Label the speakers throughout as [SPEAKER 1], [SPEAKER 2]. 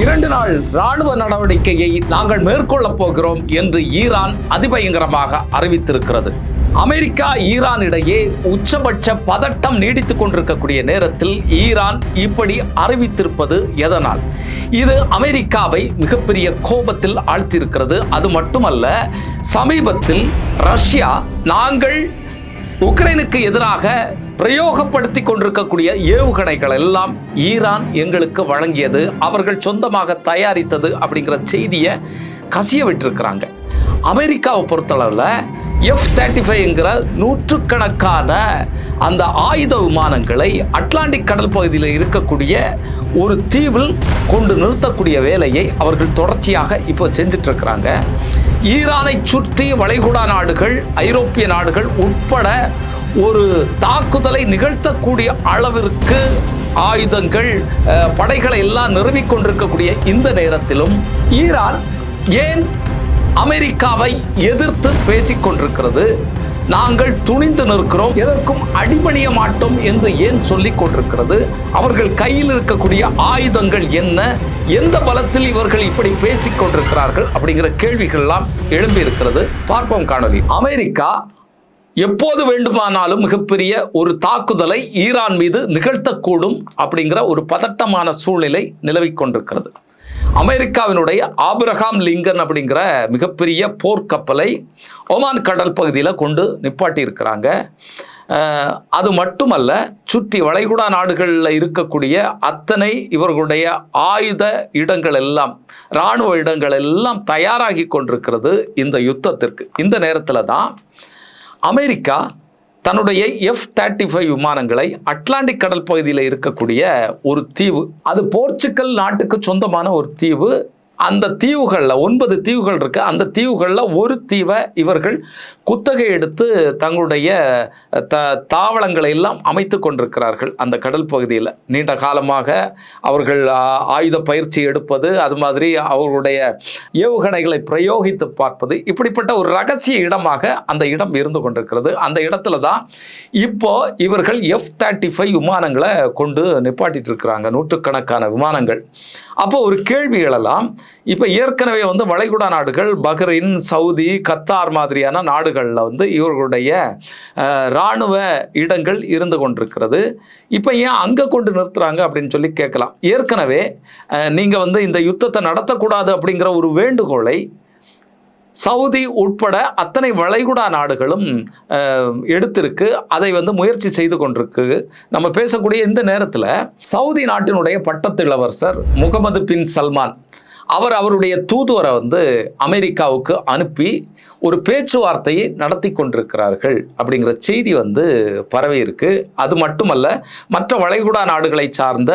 [SPEAKER 1] இரண்டு நாள் ராணுவ நடவடிக்கையை நாங்கள் மேற்கொள்ளப் போகிறோம் என்று ஈரான் அதிபயங்கரமாக அறிவித்திருக்கிறது அமெரிக்கா ஈரான் இடையே உச்சபட்ச பதட்டம் நீடித்துக் கொண்டிருக்கக்கூடிய நேரத்தில் ஈரான் இப்படி அறிவித்திருப்பது எதனால் இது அமெரிக்காவை மிகப்பெரிய கோபத்தில் ஆழ்த்தியிருக்கிறது அது மட்டுமல்ல சமீபத்தில் ரஷ்யா நாங்கள் உக்ரைனுக்கு எதிராக பிரயோகப்படுத்தி கொண்டிருக்கக்கூடிய ஏவுகணைகள் எல்லாம் ஈரான் எங்களுக்கு வழங்கியது அவர்கள் சொந்தமாக தயாரித்தது அப்படிங்கிற செய்தியை கசிய விட்டுருக்கிறாங்க அமெரிக்காவை பொறுத்தளவில் எஃப் தேர்ட்டி ஃபைவ்ங்கிற நூற்றுக்கணக்கான அந்த ஆயுத விமானங்களை அட்லாண்டிக் கடல் பகுதியில் இருக்கக்கூடிய ஒரு தீவில் கொண்டு நிறுத்தக்கூடிய வேலையை அவர்கள் தொடர்ச்சியாக இப்போ செஞ்சிட்ருக்கிறாங்க ஈரானை சுற்றி வளைகுடா நாடுகள் ஐரோப்பிய நாடுகள் உட்பட ஒரு தாக்குதலை நிகழ்த்தக்கூடிய அளவிற்கு ஆயுதங்கள் படைகளை எல்லாம் நிறுவிக் கொண்டிருக்கக்கூடிய இந்த நேரத்திலும் ஈரான் ஏன் அமெரிக்காவை எதிர்த்து பேசிக்கொண்டிருக்கிறது நாங்கள் துணிந்து நிற்கிறோம் எதற்கும் அடிபணிய மாட்டோம் என்று ஏன் சொல்லிக் கொண்டிருக்கிறது அவர்கள் கையில் இருக்கக்கூடிய ஆயுதங்கள் என்ன எந்த பலத்தில் இவர்கள் இப்படி பேசிக் கொண்டிருக்கிறார்கள் அப்படிங்கிற கேள்விகள் எல்லாம் இருக்கிறது பார்ப்போம் காணொலி அமெரிக்கா எப்போது வேண்டுமானாலும் மிகப்பெரிய ஒரு தாக்குதலை ஈரான் மீது நிகழ்த்தக்கூடும் அப்படிங்கிற ஒரு பதட்டமான சூழ்நிலை நிலவிக் கொண்டிருக்கிறது அமெரிக்காவினுடைய ஆபிரகாம் லிங்கன் அப்படிங்கிற மிகப்பெரிய போர்க்கப்பலை ஒமான் கடல் பகுதியில் கொண்டு நிப்பாட்டியிருக்கிறாங்க அது மட்டுமல்ல சுற்றி வளைகுடா நாடுகளில் இருக்கக்கூடிய அத்தனை இவர்களுடைய ஆயுத இடங்கள் எல்லாம் இராணுவ இடங்கள் எல்லாம் தயாராகி கொண்டிருக்கிறது இந்த யுத்தத்திற்கு இந்த நேரத்தில் தான் அமெரிக்கா தன்னுடைய எஃப் தேர்ட்டி ஃபைவ் விமானங்களை அட்லாண்டிக் கடல் பகுதியில் இருக்கக்கூடிய ஒரு தீவு அது போர்ச்சுக்கல் நாட்டுக்கு சொந்தமான ஒரு தீவு அந்த தீவுகளில் ஒன்பது தீவுகள் இருக்குது அந்த தீவுகளில் ஒரு தீவை இவர்கள் குத்தகை எடுத்து தங்களுடைய த தாவளங்களை எல்லாம் அமைத்து கொண்டிருக்கிறார்கள் அந்த கடல் பகுதியில் நீண்ட காலமாக அவர்கள் ஆயுத பயிற்சி எடுப்பது அது மாதிரி அவர்களுடைய ஏவுகணைகளை பிரயோகித்து பார்ப்பது இப்படிப்பட்ட ஒரு ரகசிய இடமாக அந்த இடம் இருந்து கொண்டிருக்கிறது அந்த இடத்துல தான் இப்போ இவர்கள் எஃப் தேர்ட்டி ஃபைவ் விமானங்களை கொண்டு நிப்பாட்டிட்டு இருக்கிறாங்க நூற்றுக்கணக்கான விமானங்கள் அப்போ ஒரு கேள்வி எழலாம் இப்போ ஏற்கனவே வந்து வளைகுடா நாடுகள் பஹ்ரைன் சவுதி கத்தார் மாதிரியான நாடுகளில் வந்து இவர்களுடைய இராணுவ இடங்கள் இருந்து கொண்டிருக்கிறது இப்போ ஏன் அங்கே கொண்டு நிறுத்துறாங்க அப்படின்னு சொல்லி கேட்கலாம் ஏற்கனவே நீங்கள் வந்து இந்த யுத்தத்தை நடத்தக்கூடாது அப்படிங்கிற ஒரு வேண்டுகோளை சவுதி உட்பட அத்தனை வளைகுடா நாடுகளும் எடுத்திருக்கு அதை வந்து முயற்சி செய்து கொண்டிருக்கு நம்ம பேசக்கூடிய இந்த நேரத்தில் சவுதி நாட்டினுடைய பட்டத்து இளவரசர் முகமது பின் சல்மான் அவர் அவருடைய தூதுவரை வந்து அமெரிக்காவுக்கு அனுப்பி ஒரு பேச்சுவார்த்தையை நடத்தி கொண்டிருக்கிறார்கள் அப்படிங்கிற செய்தி வந்து பரவி இருக்கு அது மட்டுமல்ல மற்ற வளைகுடா நாடுகளை சார்ந்த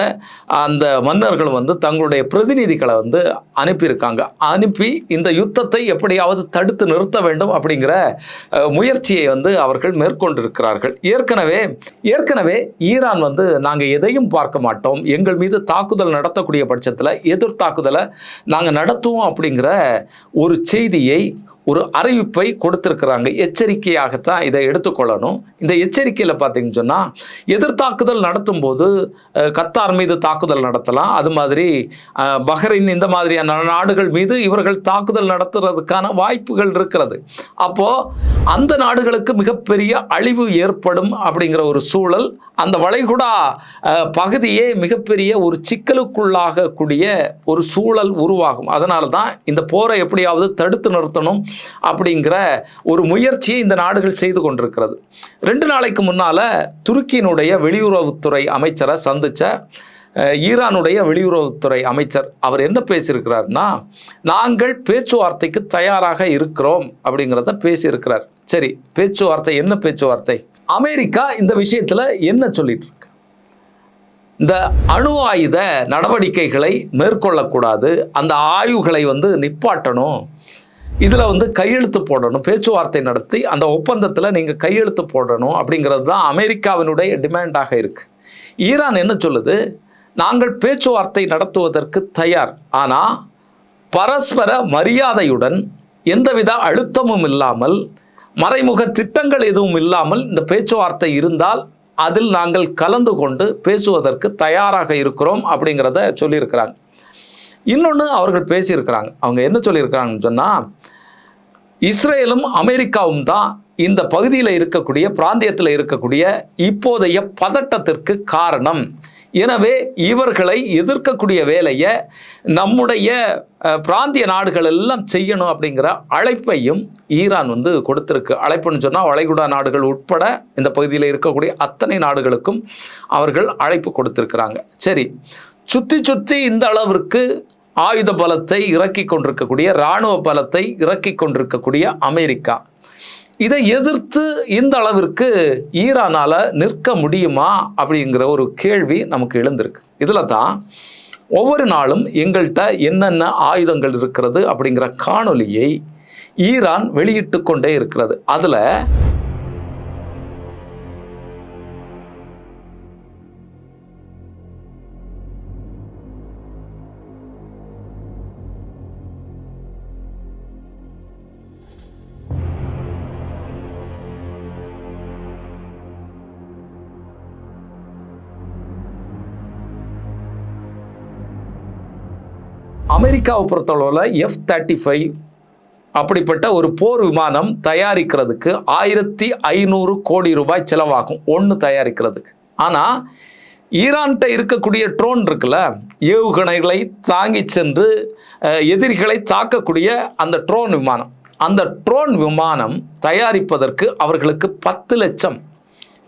[SPEAKER 1] அந்த மன்னர்கள் வந்து தங்களுடைய பிரதிநிதிகளை வந்து அனுப்பியிருக்காங்க அனுப்பி இந்த யுத்தத்தை எப்படியாவது தடுத்து நிறுத்த வேண்டும் அப்படிங்கிற முயற்சியை வந்து அவர்கள் மேற்கொண்டிருக்கிறார்கள் ஏற்கனவே ஏற்கனவே ஈரான் வந்து நாங்கள் எதையும் பார்க்க மாட்டோம் எங்கள் மீது தாக்குதல் நடத்தக்கூடிய பட்சத்தில் எதிர் தாக்குதலை நாங்கள் நடத்துவோம் அப்படிங்கிற ஒரு செய்தியை ஒரு அறிவிப்பை கொடுத்திருக்கிறாங்க எச்சரிக்கையாகத்தான் இதை எடுத்துக்கொள்ளணும் இந்த எச்சரிக்கையில் பார்த்தீங்கன்னு சொன்னால் எதிர்த்தாக்குதல் நடத்தும் போது கத்தார் மீது தாக்குதல் நடத்தலாம் அது மாதிரி பஹ்ரைன் இந்த மாதிரியான நாடுகள் மீது இவர்கள் தாக்குதல் நடத்துறதுக்கான வாய்ப்புகள் இருக்கிறது அப்போது அந்த நாடுகளுக்கு மிகப்பெரிய அழிவு ஏற்படும் அப்படிங்கிற ஒரு சூழல் அந்த வளைகுடா பகுதியே மிகப்பெரிய ஒரு சிக்கலுக்குள்ளாகக்கூடிய ஒரு சூழல் உருவாகும் அதனால தான் இந்த போரை எப்படியாவது தடுத்து நிறுத்தணும் அப்படிங்கிற ஒரு முயற்சியை இந்த நாடுகள் செய்து கொண்டிருக்கிறது ரெண்டு நாளைக்கு முன்னால் துருக்கியினுடைய வெளியுறவுத்துறை அமைச்சரை சந்தித்த ஈரானுடைய வெளியுறவுத்துறை அமைச்சர் அவர் என்ன பேசியிருக்கிறார்னா நாங்கள் பேச்சுவார்த்தைக்கு தயாராக இருக்கிறோம் அப்படிங்கிறத பேசியிருக்கிறார் சரி பேச்சுவார்த்தை என்ன பேச்சுவார்த்தை அமெரிக்கா இந்த விஷயத்தில் என்ன சொல்லிட்டு இருக்கு இந்த அணு ஆயுத நடவடிக்கைகளை மேற்கொள்ளக்கூடாது அந்த ஆய்வுகளை வந்து நிப்பாட்டணும் இதில் வந்து கையெழுத்து போடணும் பேச்சுவார்த்தை நடத்தி அந்த ஒப்பந்தத்தில் நீங்கள் கையெழுத்து போடணும் அப்படிங்கிறது தான் அமெரிக்காவினுடைய டிமாண்டாக இருக்குது ஈரான் என்ன சொல்லுது நாங்கள் பேச்சுவார்த்தை நடத்துவதற்கு தயார் ஆனால் பரஸ்பர மரியாதையுடன் எந்தவித அழுத்தமும் இல்லாமல் மறைமுக திட்டங்கள் எதுவும் இல்லாமல் இந்த பேச்சுவார்த்தை இருந்தால் அதில் நாங்கள் கலந்து கொண்டு பேசுவதற்கு தயாராக இருக்கிறோம் அப்படிங்கிறத சொல்லியிருக்கிறாங்க இன்னொன்று அவர்கள் பேசியிருக்கிறாங்க அவங்க என்ன சொல்லியிருக்கிறாங்கன்னு சொன்னால் இஸ்ரேலும் அமெரிக்காவும் தான் இந்த பகுதியில் இருக்கக்கூடிய பிராந்தியத்தில் இருக்கக்கூடிய இப்போதைய பதட்டத்திற்கு காரணம் எனவே இவர்களை எதிர்க்கக்கூடிய வேலையை நம்முடைய பிராந்திய நாடுகள் எல்லாம் செய்யணும் அப்படிங்கிற அழைப்பையும் ஈரான் வந்து கொடுத்துருக்கு அழைப்புன்னு சொன்னால் வளைகுடா நாடுகள் உட்பட இந்த பகுதியில் இருக்கக்கூடிய அத்தனை நாடுகளுக்கும் அவர்கள் அழைப்பு கொடுத்துருக்குறாங்க சரி சுற்றி சுற்றி இந்த அளவிற்கு ஆயுத பலத்தை இறக்கி கொண்டிருக்கக்கூடிய இராணுவ பலத்தை இறக்கி கொண்டிருக்கக்கூடிய அமெரிக்கா இதை எதிர்த்து இந்த அளவிற்கு ஈரானால் நிற்க முடியுமா அப்படிங்கிற ஒரு கேள்வி நமக்கு எழுந்திருக்கு இதில் தான் ஒவ்வொரு நாளும் எங்கள்கிட்ட என்னென்ன ஆயுதங்கள் இருக்கிறது அப்படிங்கிற காணொலியை ஈரான் வெளியிட்டு கொண்டே இருக்கிறது அதில் அமெரிக்காவை பொறுத்தளவில் எஃப் தேர்ட்டி ஃபைவ் அப்படிப்பட்ட ஒரு போர் விமானம் தயாரிக்கிறதுக்கு ஆயிரத்தி ஐநூறு கோடி ரூபாய் செலவாகும் ஒன்று தயாரிக்கிறதுக்கு ஆனால் ஈரான்கிட்ட இருக்கக்கூடிய ட்ரோன் இருக்குல்ல ஏவுகணைகளை தாங்கி சென்று எதிரிகளை தாக்கக்கூடிய அந்த ட்ரோன் விமானம் அந்த ட்ரோன் விமானம் தயாரிப்பதற்கு அவர்களுக்கு பத்து லட்சம்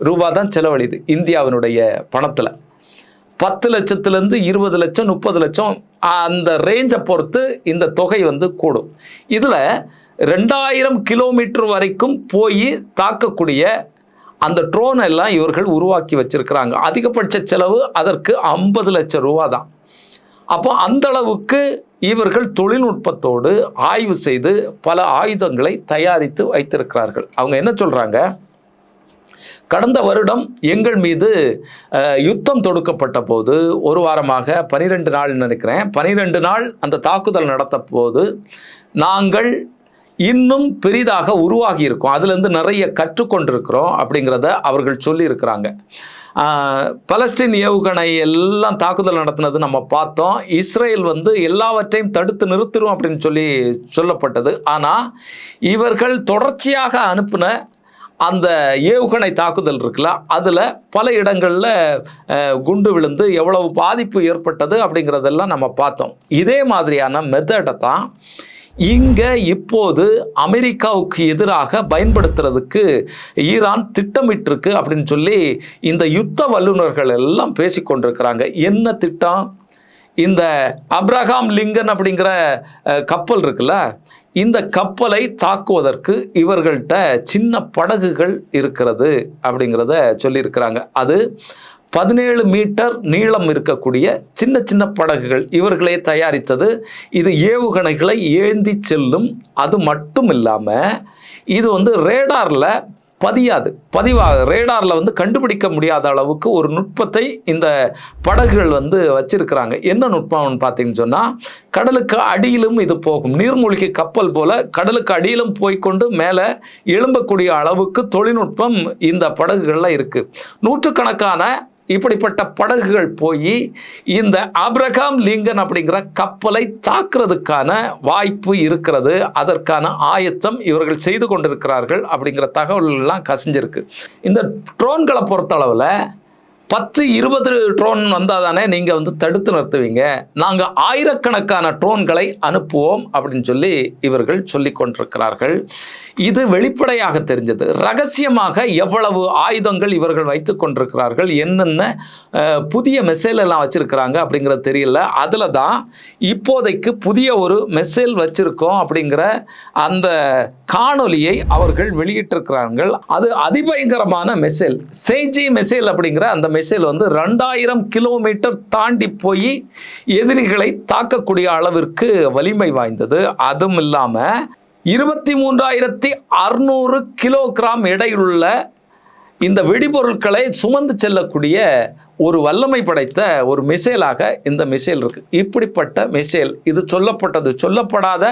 [SPEAKER 1] ரூபாய் தான் செலவழிது இந்தியாவினுடைய பணத்தில் பத்து லட்சத்துலேருந்து இருபது லட்சம் முப்பது லட்சம் அந்த ரேஞ்சை பொறுத்து இந்த தொகை வந்து கூடும் இதில் ரெண்டாயிரம் கிலோமீட்டர் வரைக்கும் போய் தாக்கக்கூடிய அந்த ட்ரோன் எல்லாம் இவர்கள் உருவாக்கி வச்சுருக்கிறாங்க அதிகபட்ச செலவு அதற்கு ஐம்பது லட்சம் ரூபா தான் அப்போ அந்தளவுக்கு இவர்கள் தொழில்நுட்பத்தோடு ஆய்வு செய்து பல ஆயுதங்களை தயாரித்து வைத்திருக்கிறார்கள் அவங்க என்ன சொல்கிறாங்க கடந்த வருடம் எங்கள் மீது யுத்தம் தொடுக்கப்பட்ட போது ஒரு வாரமாக பனிரெண்டு நாள் நினைக்கிறேன் பனிரெண்டு நாள் அந்த தாக்குதல் நடத்த போது நாங்கள் இன்னும் பெரிதாக உருவாகி இருக்கோம் அதுலேருந்து நிறைய கற்றுக்கொண்டிருக்கிறோம் அப்படிங்கிறத அவர்கள் சொல்லியிருக்கிறாங்க பலஸ்டீன் ஏவுகணை எல்லாம் தாக்குதல் நடத்தினது நம்ம பார்த்தோம் இஸ்ரேல் வந்து எல்லாவற்றையும் தடுத்து நிறுத்திடும் அப்படின்னு சொல்லி சொல்லப்பட்டது ஆனால் இவர்கள் தொடர்ச்சியாக அனுப்பின அந்த ஏவுகணை தாக்குதல் இருக்குல்ல அதில் பல இடங்களில் குண்டு விழுந்து எவ்வளவு பாதிப்பு ஏற்பட்டது அப்படிங்கிறதெல்லாம் நம்ம பார்த்தோம் இதே மாதிரியான மெத்தடை தான் இங்கே இப்போது அமெரிக்காவுக்கு எதிராக பயன்படுத்துறதுக்கு ஈரான் திட்டமிட்டிருக்கு அப்படின்னு சொல்லி இந்த யுத்த வல்லுநர்கள் எல்லாம் பேசி கொண்டிருக்கிறாங்க என்ன திட்டம் இந்த அப்ரஹாம் லிங்கன் அப்படிங்கிற கப்பல் இருக்குல்ல இந்த கப்பலை தாக்குவதற்கு இவர்கள்ட்ட சின்ன படகுகள் இருக்கிறது அப்படிங்கிறத சொல்லியிருக்கிறாங்க அது பதினேழு மீட்டர் நீளம் இருக்கக்கூடிய சின்ன சின்ன படகுகள் இவர்களே தயாரித்தது இது ஏவுகணைகளை ஏந்தி செல்லும் அது மட்டும் இல்லாமல் இது வந்து ரேடாரில் பதியாது பதிவாக ரேடாரில் வந்து கண்டுபிடிக்க முடியாத அளவுக்கு ஒரு நுட்பத்தை இந்த படகுகள் வந்து வச்சிருக்கிறாங்க என்ன நுட்பம்னு பார்த்தீங்கன்னு சொன்னால் கடலுக்கு அடியிலும் இது போகும் நீர்மூழ்கி கப்பல் போல் கடலுக்கு அடியிலும் போய்கொண்டு மேலே எழும்பக்கூடிய அளவுக்கு தொழில்நுட்பம் இந்த படகுகளில் இருக்குது நூற்றுக்கணக்கான இப்படிப்பட்ட படகுகள் போய் இந்த அப்ரகாம் லிங்கன் அப்படிங்கிற கப்பலை தாக்குறதுக்கான வாய்ப்பு இருக்கிறது அதற்கான ஆயத்தம் இவர்கள் செய்து கொண்டிருக்கிறார்கள் அப்படிங்கிற தகவல்கள்லாம் கசிஞ்சிருக்கு இந்த ட்ரோன்களை பொறுத்தளவில் பத்து இருபது ட்ரோன் வந்தால் தானே நீங்கள் வந்து தடுத்து நிறுத்துவீங்க நாங்கள் ஆயிரக்கணக்கான ட்ரோன்களை அனுப்புவோம் அப்படின்னு சொல்லி இவர்கள் சொல்லி கொண்டிருக்கிறார்கள் இது வெளிப்படையாக தெரிஞ்சது ரகசியமாக எவ்வளவு ஆயுதங்கள் இவர்கள் வைத்து கொண்டிருக்கிறார்கள் என்னென்ன புதிய மெசேல் எல்லாம் வச்சுருக்கிறாங்க அப்படிங்கிறது தெரியல அதில் தான் இப்போதைக்கு புதிய ஒரு மிசைல் வச்சுருக்கோம் அப்படிங்கிற அந்த காணொலியை அவர்கள் வெளியிட்டிருக்கிறார்கள் அது அதிபயங்கரமான மெசேல் செய்ஜி மெசேல் அப்படிங்கிற அந்த மெசேல் வந்து ரெண்டாயிரம் கிலோமீட்டர் தாண்டி போய் எதிரிகளை தாக்கக்கூடிய அளவிற்கு வலிமை வாய்ந்தது அதுவும் இல்லாமல் இருபத்தி மூன்றாயிரத்தி அறுநூறு கிலோகிராம் எடையுள்ள இந்த வெடிபொருட்களை சுமந்து செல்லக்கூடிய ஒரு வல்லமை படைத்த ஒரு மிசைலாக இந்த மிசைல் இருக்குது இப்படிப்பட்ட மிசைல் இது சொல்லப்பட்டது சொல்லப்படாத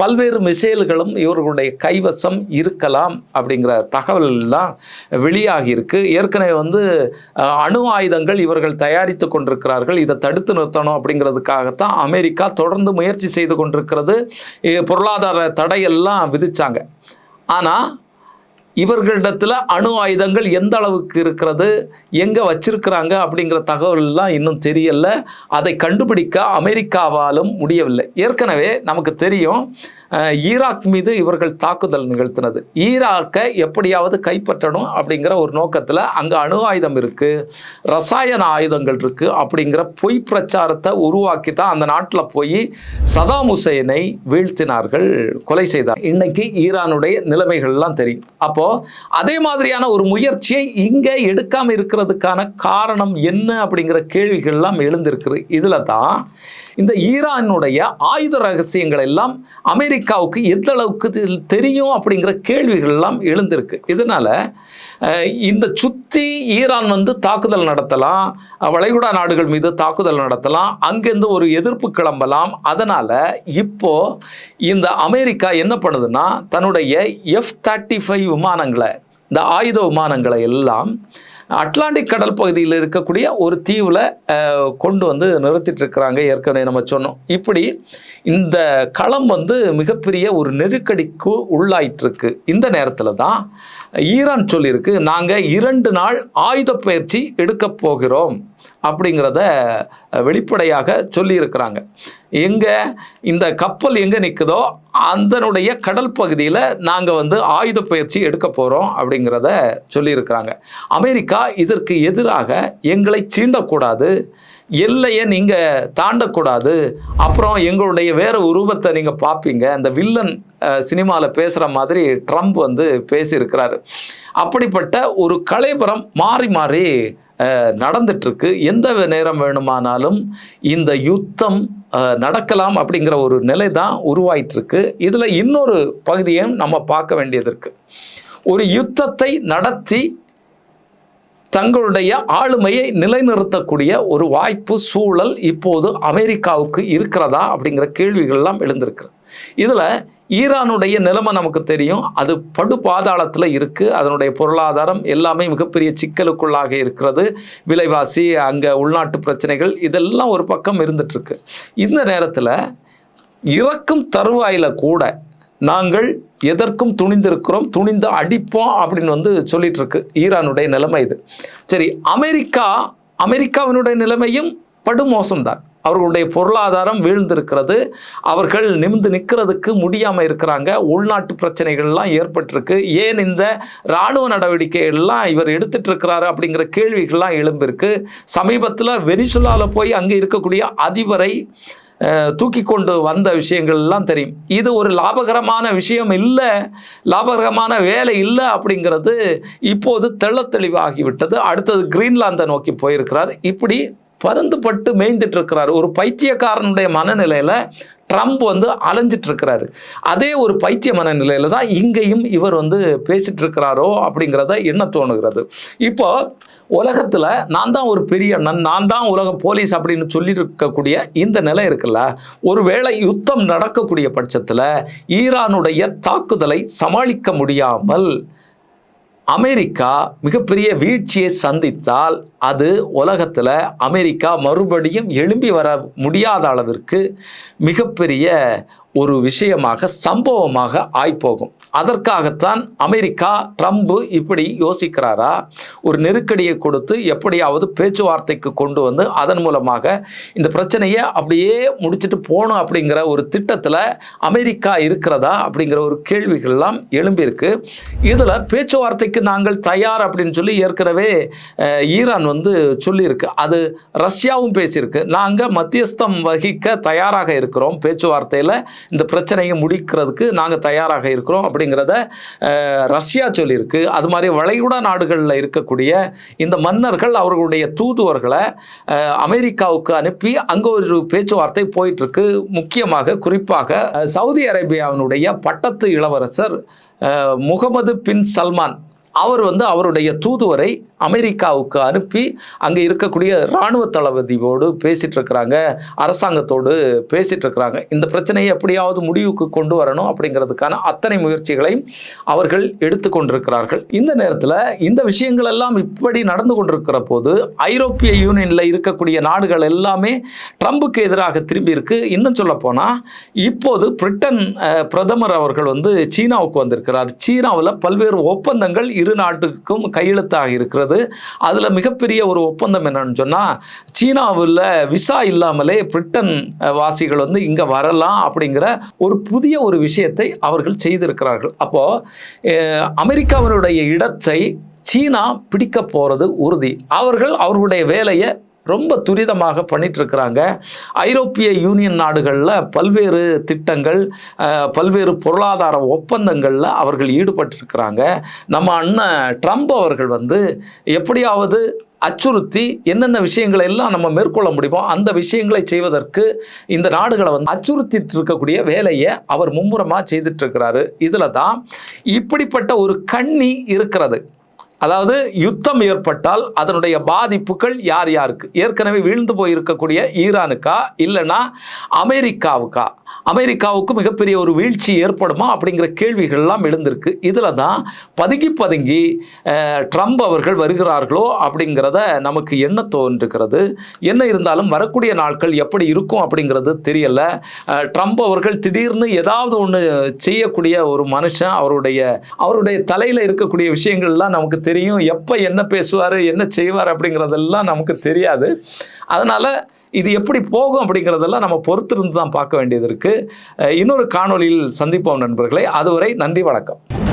[SPEAKER 1] பல்வேறு மிசைல்களும் இவர்களுடைய கைவசம் இருக்கலாம் அப்படிங்கிற தகவலெல்லாம் வெளியாகி இருக்கு ஏற்கனவே வந்து அணு ஆயுதங்கள் இவர்கள் தயாரித்து கொண்டிருக்கிறார்கள் இதை தடுத்து நிறுத்தணும் அப்படிங்கிறதுக்காகத்தான் அமெரிக்கா தொடர்ந்து முயற்சி செய்து கொண்டிருக்கிறது பொருளாதார தடையெல்லாம் விதித்தாங்க ஆனால் இவர்களிடத்தில் அணு ஆயுதங்கள் எந்த அளவுக்கு இருக்கிறது எங்கே வச்சிருக்கிறாங்க அப்படிங்கிற தகவல்லாம் இன்னும் தெரியல அதை கண்டுபிடிக்க அமெரிக்காவாலும் முடியவில்லை ஏற்கனவே நமக்கு தெரியும் ஈராக் மீது இவர்கள் தாக்குதல் நிகழ்த்தினது ஈராக்கை எப்படியாவது கைப்பற்றணும் அப்படிங்கிற ஒரு நோக்கத்தில் அங்கே அணு ஆயுதம் இருக்குது ரசாயன ஆயுதங்கள் இருக்குது அப்படிங்கிற பொய் பிரச்சாரத்தை உருவாக்கி தான் அந்த நாட்டில் போய் சதாம் ஹுசைனை வீழ்த்தினார்கள் கொலை செய்தார் இன்னைக்கு ஈரானுடைய நிலைமைகள்லாம் தெரியும் அப்போது அதே மாதிரியான ஒரு முயற்சியை இங்கே எடுக்காமல் இருக்கிறதுக்கான காரணம் என்ன அப்படிங்கிற கேள்விகள்லாம் எழுந்திருக்குது இதில் தான் இந்த ஈரானுடைய ஆயுத ரகசியங்கள் எல்லாம் அமெரிக்காவுக்கு எந்த அளவுக்கு தெரியும் அப்படிங்கிற கேள்விகள் எல்லாம் எழுந்திருக்கு இதனால் இந்த சுற்றி ஈரான் வந்து தாக்குதல் நடத்தலாம் வளைகுடா நாடுகள் மீது தாக்குதல் நடத்தலாம் அங்கேருந்து ஒரு எதிர்ப்பு கிளம்பலாம் அதனால் இப்போது இந்த அமெரிக்கா என்ன பண்ணுதுன்னா தன்னுடைய எஃப் தேர்ட்டி ஃபைவ் விமானங்களை இந்த ஆயுத விமானங்களை எல்லாம் அட்லாண்டிக் கடல் பகுதியில் இருக்கக்கூடிய ஒரு தீவில் கொண்டு வந்து இருக்கிறாங்க ஏற்கனவே நம்ம சொன்னோம் இப்படி இந்த களம் வந்து மிகப்பெரிய ஒரு நெருக்கடிக்கு உள்ளாயிட்டிருக்கு இந்த நேரத்தில் தான் ஈரான் சொல்லியிருக்கு நாங்கள் இரண்டு நாள் ஆயுத பயிற்சி எடுக்கப் போகிறோம் அப்படிங்கிறத வெளிப்படையாக சொல்லியிருக்கிறாங்க எங்கே இந்த கப்பல் எங்கே நிற்குதோ அதனுடைய கடல் பகுதியில் நாங்கள் வந்து ஆயுத பயிற்சி எடுக்க போகிறோம் அப்படிங்கிறத சொல்லியிருக்கிறாங்க அமெரிக்கா இதற்கு எதிராக எங்களை சீண்டக்கூடாது எல்லையை நீங்கள் தாண்டக்கூடாது அப்புறம் எங்களுடைய வேறு உருவத்தை நீங்கள் பார்ப்பீங்க அந்த வில்லன் சினிமாவில் பேசுகிற மாதிரி ட்ரம்ப் வந்து பேசியிருக்கிறாரு அப்படிப்பட்ட ஒரு கலைபுரம் மாறி மாறி நடந்துட்டுருக்கு எந்த நேரம் வேணுமானாலும் இந்த யுத்தம் நடக்கலாம் அப்படிங்கிற ஒரு நிலை தான் உருவாயிட்டிருக்கு இதில் இன்னொரு பகுதியையும் நம்ம பார்க்க வேண்டியது இருக்குது ஒரு யுத்தத்தை நடத்தி தங்களுடைய ஆளுமையை நிலைநிறுத்தக்கூடிய ஒரு வாய்ப்பு சூழல் இப்போது அமெரிக்காவுக்கு இருக்கிறதா அப்படிங்கிற கேள்விகள்லாம் எழுந்திருக்கிறது இதில் ஈரானுடைய நிலைமை நமக்கு தெரியும் அது படு பாதாளத்தில் இருக்குது அதனுடைய பொருளாதாரம் எல்லாமே மிகப்பெரிய சிக்கலுக்குள்ளாக இருக்கிறது விலைவாசி அங்கே உள்நாட்டு பிரச்சனைகள் இதெல்லாம் ஒரு பக்கம் இருந்துகிட்ருக்கு இந்த நேரத்தில் இறக்கும் தருவாயில் கூட நாங்கள் எதற்கும் துணிந்திருக்கிறோம் துணிந்து அடிப்போம் அப்படின்னு வந்து சொல்லிகிட்ருக்கு இருக்கு ஈரானுடைய நிலைமை இது சரி அமெரிக்கா அமெரிக்காவினுடைய நிலைமையும் படுமோசம்தான் அவர்களுடைய பொருளாதாரம் வீழ்ந்திருக்கிறது அவர்கள் நிமிந்து நிற்கிறதுக்கு முடியாமல் இருக்கிறாங்க உள்நாட்டு பிரச்சனைகள்லாம் ஏற்பட்டிருக்கு ஏன் இந்த இராணுவ நடவடிக்கைகள்லாம் இவர் எடுத்துட்டு இருக்கிறாரு அப்படிங்கிற கேள்விகள்லாம் எழும்பிருக்கு சமீபத்தில் வெனிசுலாவில் போய் அங்கே இருக்கக்கூடிய அதிபரை தூக்கி கொண்டு வந்த விஷயங்கள்லாம் தெரியும் இது ஒரு லாபகரமான விஷயம் இல்லை லாபகரமான வேலை இல்லை அப்படிங்கிறது இப்போது தெள்ள தெளிவாகிவிட்டது அடுத்தது கிரீன்லாந்தை நோக்கி போயிருக்கிறார் இப்படி பருந்து மேய்ந்துட்டு இருக்கிறாரு ஒரு பைத்தியக்காரனுடைய மனநிலையில் ட்ரம்ப் வந்து அலைஞ்சிட்டு இருக்கிறாரு அதே ஒரு பைத்திய மனநிலையில் தான் இங்கேயும் இவர் வந்து பேசிட்டு இருக்கிறாரோ அப்படிங்கிறத என்ன தோணுகிறது இப்போ உலகத்தில் நான் தான் ஒரு பெரிய அண்ணன் நான் தான் உலக போலீஸ் அப்படின்னு சொல்லியிருக்கக்கூடிய இந்த நிலை இருக்குல்ல ஒருவேளை யுத்தம் நடக்கக்கூடிய பட்சத்தில் ஈரானுடைய தாக்குதலை சமாளிக்க முடியாமல் அமெரிக்கா மிகப்பெரிய வீழ்ச்சியை சந்தித்தால் அது உலகத்தில் அமெரிக்கா மறுபடியும் எழும்பி வர முடியாத அளவிற்கு மிகப்பெரிய ஒரு விஷயமாக சம்பவமாக ஆய்ப்போகும் அதற்காகத்தான் அமெரிக்கா ட்ரம்ப் இப்படி யோசிக்கிறாரா ஒரு நெருக்கடியை கொடுத்து எப்படியாவது பேச்சுவார்த்தைக்கு கொண்டு வந்து அதன் மூலமாக இந்த பிரச்சனையை அப்படியே முடிச்சுட்டு போகணும் அப்படிங்கிற ஒரு திட்டத்தில் அமெரிக்கா இருக்கிறதா அப்படிங்கிற ஒரு கேள்விகள்லாம் எழும்பியிருக்கு இதில் பேச்சுவார்த்தைக்கு நாங்கள் தயார் அப்படின்னு சொல்லி ஏற்கனவே ஈரான் வந்து சொல்லியிருக்கு அது ரஷ்யாவும் பேசியிருக்கு நாங்கள் மத்தியஸ்தம் வகிக்க தயாராக இருக்கிறோம் பேச்சுவார்த்தையில் இந்த பிரச்சனையை முடிக்கிறதுக்கு நாங்கள் தயாராக இருக்கிறோம் அப்படிங்கிறத ரஷ்யா சொல்லியிருக்கு அது மாதிரி வளைகுடா நாடுகளில் இருக்கக்கூடிய இந்த மன்னர்கள் அவர்களுடைய தூதுவர்களை அமெரிக்காவுக்கு அனுப்பி அங்கே ஒரு பேச்சுவார்த்தை போயிட்டுருக்கு முக்கியமாக குறிப்பாக சவுதி அரேபியாவினுடைய பட்டத்து இளவரசர் முகமது பின் சல்மான் அவர் வந்து அவருடைய தூதுவரை அமெரிக்காவுக்கு அனுப்பி அங்கே இருக்கக்கூடிய இராணுவ தளபதியோடு பேசிகிட்டு இருக்கிறாங்க அரசாங்கத்தோடு பேசிகிட்டு இருக்கிறாங்க இந்த பிரச்சனையை எப்படியாவது முடிவுக்கு கொண்டு வரணும் அப்படிங்கிறதுக்கான அத்தனை முயற்சிகளையும் அவர்கள் எடுத்துக்கொண்டிருக்கிறார்கள் இந்த நேரத்தில் இந்த விஷயங்கள் எல்லாம் இப்படி நடந்து கொண்டிருக்கிற போது ஐரோப்பிய யூனியனில் இருக்கக்கூடிய நாடுகள் எல்லாமே ட்ரம்புக்கு எதிராக திரும்பி இருக்கு இன்னும் சொல்ல போனால் இப்போது பிரிட்டன் பிரதமர் அவர்கள் வந்து சீனாவுக்கு வந்திருக்கிறார் சீனாவில் பல்வேறு ஒப்பந்தங்கள் இரு நாட்டுக்கும் கையெழுத்தாக இருக்கிறது இருக்கிறது அதில் மிகப்பெரிய ஒரு ஒப்பந்தம் என்னன்னு சொன்னால் சீனாவில் விசா இல்லாமலே பிரிட்டன் வாசிகள் வந்து இங்கே வரலாம் அப்படிங்கிற ஒரு புதிய ஒரு விஷயத்தை அவர்கள் செய்திருக்கிறார்கள் அப்போது அமெரிக்காவினுடைய இடத்தை சீனா பிடிக்க போகிறது உறுதி அவர்கள் அவர்களுடைய வேலையை ரொம்ப துரிதமாக இருக்கிறாங்க ஐரோப்பிய யூனியன் நாடுகளில் பல்வேறு திட்டங்கள் பல்வேறு பொருளாதார ஒப்பந்தங்களில் அவர்கள் ஈடுபட்டிருக்கிறாங்க நம்ம அண்ணன் ட்ரம்ப் அவர்கள் வந்து எப்படியாவது அச்சுறுத்தி என்னென்ன விஷயங்களை எல்லாம் நம்ம மேற்கொள்ள முடியுமோ அந்த விஷயங்களை செய்வதற்கு இந்த நாடுகளை வந்து அச்சுறுத்திட்டு இருக்கக்கூடிய வேலையை அவர் மும்முரமாக செய்துட்டு இருக்கிறாரு இதில் தான் இப்படிப்பட்ட ஒரு கண்ணி இருக்கிறது அதாவது யுத்தம் ஏற்பட்டால் அதனுடைய பாதிப்புகள் யார் யாருக்கு ஏற்கனவே வீழ்ந்து போயிருக்கக்கூடிய ஈரானுக்கா இல்லைனா அமெரிக்காவுக்கா அமெரிக்காவுக்கு மிகப்பெரிய ஒரு வீழ்ச்சி ஏற்படுமா அப்படிங்கிற கேள்விகள்லாம் எழுந்திருக்கு இதில் தான் பதுங்கி பதுங்கி ட்ரம்ப் அவர்கள் வருகிறார்களோ அப்படிங்கிறத நமக்கு என்ன தோன்றுகிறது என்ன இருந்தாலும் வரக்கூடிய நாட்கள் எப்படி இருக்கும் அப்படிங்கிறது தெரியலை ட்ரம்ப் அவர்கள் திடீர்னு ஏதாவது ஒன்று செய்யக்கூடிய ஒரு மனுஷன் அவருடைய அவருடைய தலையில் இருக்கக்கூடிய விஷயங்கள்லாம் நமக்கு தெரியும் எப்போ என்ன பேசுவார் என்ன செய்வார் அப்படிங்கிறதெல்லாம் நமக்கு தெரியாது அதனால் இது எப்படி போகும் அப்படிங்கிறதெல்லாம் நம்ம பொறுத்திருந்து தான் பார்க்க வேண்டியது இருக்குது இன்னொரு காணொலியில் சந்திப்போம் நண்பர்களை அதுவரை நன்றி வணக்கம்